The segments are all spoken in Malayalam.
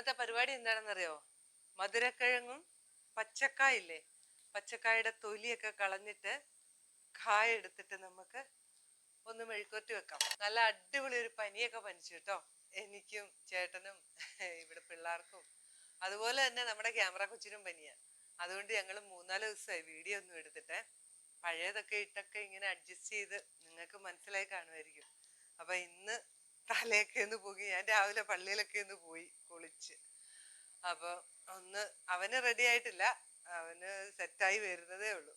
ഇന്നത്തെ പരിപാടി എന്താണെന്നറിയോ? മധുരക്കിഴങ്ങും പച്ചക്കായില്ലേ? പച്ചക്കായുടെ തൊലിയൊക്കെ കളഞ്ഞിട്ട് കായ എടുത്തിട്ട് നമുക്ക് ഒന്ന് മെഴുക്കുവരട്ടി വെക്കാം. നല്ല അടിപൊളി ഒരു പനിയൊക്കെ പനിച്ചു കേട്ടോ. എനിക്കും ചേട്ടനും ഇവിടെ പിള്ളേർക്കും. അതുപോലെ തന്നെ നമ്മുടെ ക്യാമറ കൊച്ചിനും പനിയാ. അതുകൊണ്ട് ഞങ്ങൾ മൂന്നാൽ ദിവസമായി വീഡിയോ ഒന്നും എടുത്തിട്ട്. പഴയതൊക്കെ ഇട്ടൊക്കെ ഇങ്ങനെ അഡ്ജസ്റ്റ് ചെയ്ത് നിങ്ങൾക്ക് മനസ്സിലായി കാണുമായിരിക്കും. അപ്പൊ ഇന്ന് തലയൊക്കെ ഒന്ന് പോയി ഞാൻ രാവിലെ പള്ളിയിലൊക്കെ ഒന്ന് പോയി കുളിച്ച്. അപ്പൊ ഒന്ന് അവന് റെഡി ആയിട്ടില്ല. അവന് സെറ്റായി വരുന്നതേ ഉള്ളൂ.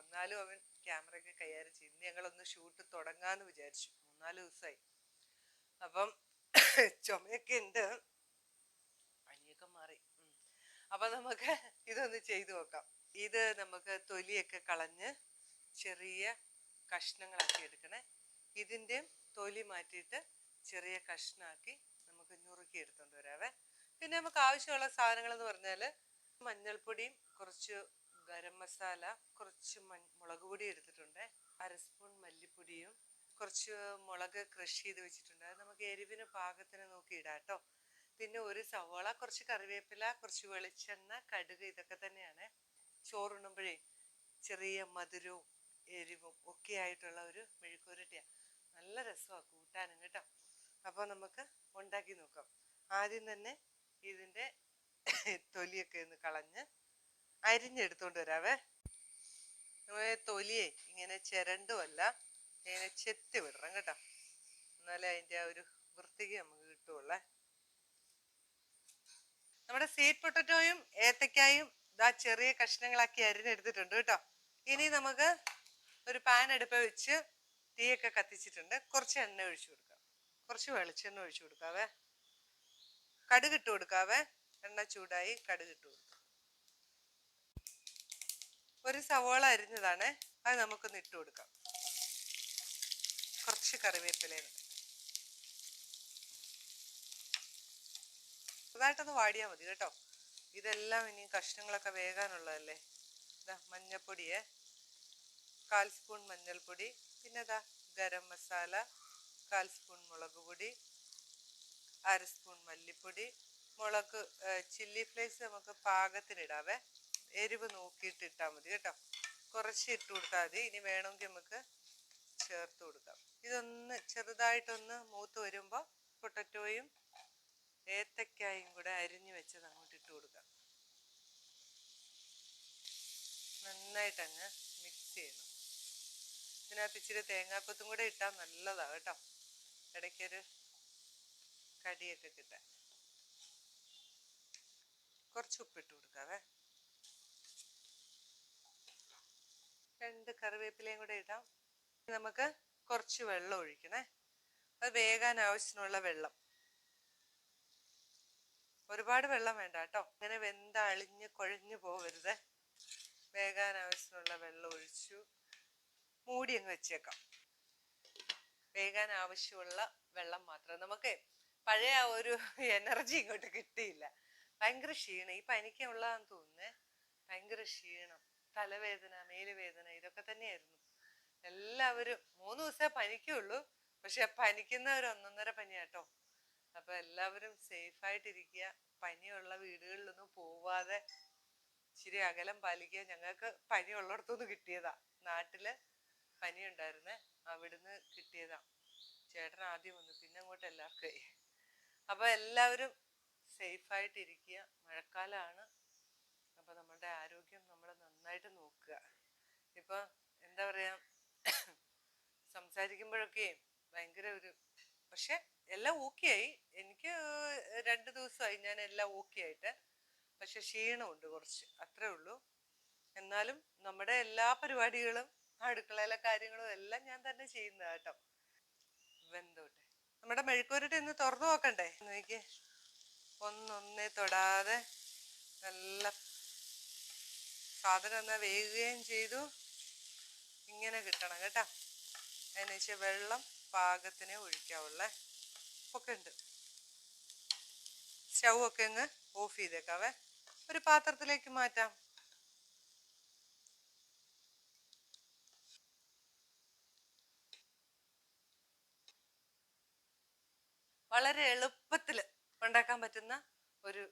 എന്നാലും അവൻ ക്യാമറയൊക്കെ കൈകാര്യം ചെയ്തു ഞങ്ങളൊന്ന് ഷൂട്ട് തുടങ്ങാന്ന് വിചാരിച്ചു. മൂന്നാൽ ദിവസമായി അപ്പം ചുമയൊക്കെ ഉണ്ട് പനിയൊക്കെ മാറി. അപ്പൊ നമുക്ക് ഇതൊന്ന് ചെയ്തു നോക്കാം. ഇത് നമുക്ക് തൊലിയൊക്കെ കളഞ്ഞ് ചെറിയ കഷ്ണങ്ങളാക്കി എടുക്കണേ. ഇതിന്റെയും തൊലി മാറ്റിയിട്ട് ചെറിയ കഷ്ണാക്കി നമുക്ക് ഞുറുക്കി എടുത്തോണ്ട് വരാവേ. പിന്നെ നമുക്ക് ആവശ്യമുള്ള സാധനങ്ങൾ എന്ന് പറഞ്ഞാൽ മഞ്ഞൾപ്പൊടിയും കുറച്ച് ഗരം മസാല കുറച്ച് മൺ മുളക് പൊടി എടുത്തിട്ടുണ്ട്. അര സ്പൂൺ മല്ലിപ്പൊടിയും കുറച്ച് മുളക് ക്രഷ് ചെയ്ത് വെച്ചിട്ടുണ്ട്. അത് നമുക്ക് എരിവിന് പാകത്തിന് നോക്കി ഇടാം കേട്ടോ. പിന്നെ ഒരു സവോള കുറച്ച് കറിവേപ്പില കുറച്ച് വെളിച്ചെണ്ണ കടുക് ഇതൊക്കെ തന്നെയാണ്. ചോറുണ്ണുമ്പോഴേ ചെറിയ മധുരവും എരിവും ഒക്കെ ആയിട്ടുള്ള ഒരു മെഴുക്കുരട്ടിയാണ് നല്ല രസമാണ് കൂട്ടാനും കേട്ടോ. അപ്പോൾ നമുക്ക് ഉണ്ടാക്കി നോക്കാം. ആദ്യം തന്നെ ഇതിന്റെ തൊലിയൊക്കെ ഒന്ന് കളഞ്ഞ് അരിഞ്ഞെടുത്തോണ്ട് വരാവേ. നമ്മളെ തൊലിയെ ഇങ്ങനെ ചിരണ്ടുമല്ല ഇങ്ങനെ ചെത്തി വിടണം കേട്ടോ. എന്നാലേ അതിന്റെ ആ ഒരു വൃത്തിക്ക് നമുക്ക് കിട്ടുള്ളേ നമ്മുടെ സ്വീറ്റ് പൊട്ടറ്റോയും ഏത്തക്കായും ഇതാ ചെറിയ കഷ്ണങ്ങളാക്കി അരിഞ്ഞെടുത്തിട്ടുണ്ട് കേട്ടോ. ഇനി നമുക്ക് ഒരു പാൻ അടുപ്പ് വെച്ച് തീയൊക്കെ കത്തിച്ചിട്ടുണ്ട്. കുറച്ച് എണ്ണ ഒഴിച്ചു കൊടുക്കാം. കുറച്ച് വെളിച്ചെണ്ണ ഒഴിച്ചു കൊടുക്കാവേ. കടുക് ഇട്ട് കൊടുക്കാവേ. എണ്ണ ചൂടായി കടുക് ഇട്ട് കൊടുക്കാം. ഒരു സവോള അരിഞ്ഞതാണ്. അത് നമുക്കൊന്ന് ഇട്ട് കൊടുക്കാം. കുറച്ച് കറിവേപ്പിലയും ഇതായിട്ടൊന്ന് വാടിയാൽ മതി കേട്ടോ. ഇതെല്ലാം ഇനി കഷ്ണങ്ങളൊക്കെ വേകാനുള്ളതല്ലേ. ഇതാ മഞ്ഞപ്പൊടിയെ. കാൽ സ്പൂൺ മഞ്ഞൾപ്പൊടി. പിന്നെ ഇതാ ഗരം മസാല. കാൽ സ്പൂൺ മുളക് പൊടി അര സ്പൂൺ മല്ലിപ്പൊടി മുളക് ചില്ലി ഫ്ലേക്സ് നമുക്ക് പാകത്തിനിടാവേ. എരിവ് നോക്കിയിട്ട് ഇട്ടാൽ മതി കേട്ടോ. കുറച്ച് ഇട്ട് കൊടുത്താൽ മതി. ഇനി വേണമെങ്കിൽ നമുക്ക് ചേർത്ത് കൊടുക്കാം. ഇതൊന്ന് ചെറുതായിട്ടൊന്ന് മൂത്ത് വരുമ്പോൾ പൊട്ടറ്റോയും ഏത്തക്കായും കൂടെ അരിഞ്ഞു വെച്ചത് അങ്ങോട്ട് ഇട്ട് കൊടുക്കാം. നന്നായിട്ടങ്ങ് മിക്സ് ചെയ്യണം. ഇതിനകത്ത് ഇച്ചിരി തേങ്ങാക്കൊത്തും കൂടെ ഇട്ടാൽ നല്ലതാണ് കേട്ടോ. ഇടയ്ക്കൊരു കടിയൊക്കെ കിട്ടാൻ. കുറച്ച് ഉപ്പിട്ട് കൊടുക്കാവേ. രണ്ട് കറിവേപ്പിലയും കൂടെ ഇടാം. നമുക്ക് കുറച്ച് വെള്ളം ഒഴിക്കണേ. അത് വേഗാൻ ആവശ്യത്തിനുള്ള വെള്ളം. ഒരുപാട് വെള്ളം വേണ്ട കേട്ടോ. ഇങ്ങനെ വെന്ത അളിഞ്ഞ് കുഴഞ്ഞു പോകരുത് വേഗാൻ ആവശ്യത്തിനുള്ള വെള്ളം ഒഴിച്ചു. മൂടി അങ്ങ് വെച്ചേക്കാം. വേകാൻ ആവശ്യമുള്ള വെള്ളം മാത്രം. നമുക്ക് പഴയ ഒരു എനർജി ഇങ്ങോട്ട് കിട്ടിയില്ല. ഭയങ്കര ക്ഷീണം. ഈ പനിക്കുള്ളതാന്ന് തോന്നുന്നേ ഭയങ്കര ക്ഷീണം. തലവേദന മേലുവേദന ഇതൊക്കെ തന്നെയായിരുന്നു. എല്ലാവരും മൂന്ന് ദിവസമേ പനിക്കുള്ളൂ. പക്ഷെ പനിക്കുന്നവർ ഒന്നൊന്നര പനിയാട്ടോ. അപ്പൊ എല്ലാവരും സേഫ് ആയിട്ടിരിക്കുക പനിയുള്ള വീടുകളിലൊന്നും പോവാതെ ഇച്ചിരി അകലം പാലിക്കുക. ഞങ്ങൾക്ക് പനിയുള്ളിടത്തുനിന്ന് കിട്ടിയതാ. നാട്ടിൽ പനി ഉണ്ടായിരുന്നേ അവിടുന്ന് കിട്ടിയതാ. ചേട്ടൻ ആദ്യം വന്നു പിന്നെ അങ്ങോട്ട് എല്ലാവർക്കും അപ്പോൾ അപ്പൊ എല്ലാവരും സേഫ് ആയിട്ടിരിക്കുക മഴക്കാലമാണ് അപ്പോൾ നമ്മുടെ ആരോഗ്യം നമ്മൾ നന്നായിട്ട് നോക്കുക. ഇപ്പൊ എന്താ പറയാ സംസാരിക്കുമ്പോഴൊക്കെ ഭയങ്കര ഒരു പക്ഷെ എല്ലാം ഓക്കെ ആയി എനിക്ക് രണ്ട് ദിവസമായി ഞാൻ എല്ലാം ഓക്കെ ആയിട്ട് പക്ഷെ ക്ഷീണമുണ്ട് കുറച്ച് അത്രേ ഉള്ളൂ. എന്നാലും നമ്മുടെ എല്ലാ പരിപാടികളും അടുക്കളയിലെ കാര്യങ്ങളും എല്ലാം ഞാൻ തന്നെ ചെയ്യുന്നത് കേട്ടോ. വെന്തോട്ടെ. നമ്മുടെ മെഴുക്കുവരട്ടി ഇന്ന് തുറന്നു നോക്കണ്ടേ? എനിക്ക് ഒന്നൊന്നേ തൊടാതെ നല്ല സാധനം എന്നാ വേകുകയും ചെയ്തു. ഇങ്ങനെ കിട്ടണം കേട്ടോ. അതിനുശേഷം വെള്ളം പാകത്തിനെ ഒഴിക്കാവുള്ളേ. ഒക്കെ ഉണ്ട്. സ്റ്റൗ ഒക്കെ ഓഫ് ചെയ്തേക്കാവേ. ഒരു പാത്രത്തിലേക്ക് മാറ്റാം. വളരെ എളുപ്പത്തിൽ ഉണ്ടാക്കാൻ പറ്റുന്ന ഒരു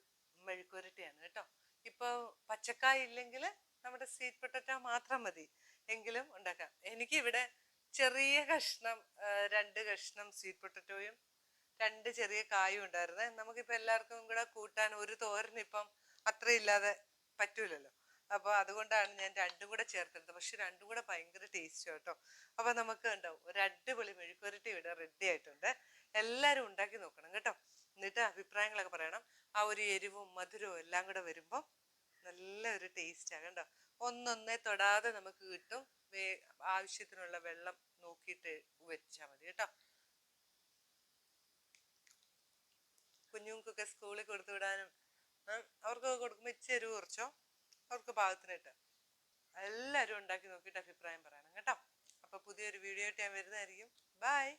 മെഴുക്കുരട്ടിയാണ് കേട്ടോ. ഇപ്പോൾ പച്ചക്കായ ഇല്ലെങ്കിൽ നമ്മുടെ സ്വീറ്റ് പൊട്ടറ്റോ മാത്രം മതി എങ്കിലും ഉണ്ടാക്കാം. എനിക്കിവിടെ ചെറിയ കഷ്ണം രണ്ട് കഷ്ണം സ്വീറ്റ് പൊട്ടറ്റോയും രണ്ട് ചെറിയ കായും ഉണ്ടായിരുന്നേ. നമുക്കിപ്പോൾ എല്ലാവർക്കും കൂടെ കൂട്ടാൻ ഒരു തോരനിപ്പം അത്രയില്ലാതെ പറ്റൂലല്ലോ. അപ്പോൾ അതുകൊണ്ടാണ് ഞാൻ രണ്ടും കൂടെ ചേർക്കുന്നത്. പക്ഷെ രണ്ടും കൂടെ ഭയങ്കര ടേസ്റ്റ് കേട്ടോ അപ്പോൾ നമുക്ക് ഉണ്ടാവും ഒരു അടിപൊളി മെഴുക്കുരട്ടി ഇവിടെ റെഡി ആയിട്ടുണ്ട്. എല്ലാവരും ഉണ്ടാക്കി നോക്കണം കേട്ടോ. എന്നിട്ട് അഭിപ്രായങ്ങളൊക്കെ പറയണം. ആ ഒരു എരിവും മധുരവും എല്ലാം കൂടെ വരുമ്പോൾ നല്ല ഒരു ടേസ്റ്റാണ് കേട്ടോ ഒന്നൊന്നേ തൊടാതെ നമുക്ക് കിട്ടും. വേ ആവശ്യത്തിനുള്ള വെള്ളം നോക്കിയിട്ട് വെച്ചാൽ മതി കേട്ടോ. കുഞ്ഞുങ്ങൾക്കൊക്കെ സ്കൂളിൽ കൊടുത്തു വിടാനും അവർക്കൊക്കെ കൊടുക്കുമ്പോൾ ഇച്ചിരി കുറച്ചോ? അവർക്ക് പാകത്തിനിട്ട് എല്ലാവരും ഉണ്ടാക്കി നോക്കിയിട്ട് അഭിപ്രായം പറയണം കേട്ടോ. അപ്പോൾ പുതിയൊരു വീഡിയോ ആയിട്ട് ഞാൻ വരുന്നതായിരിക്കും. ബൈ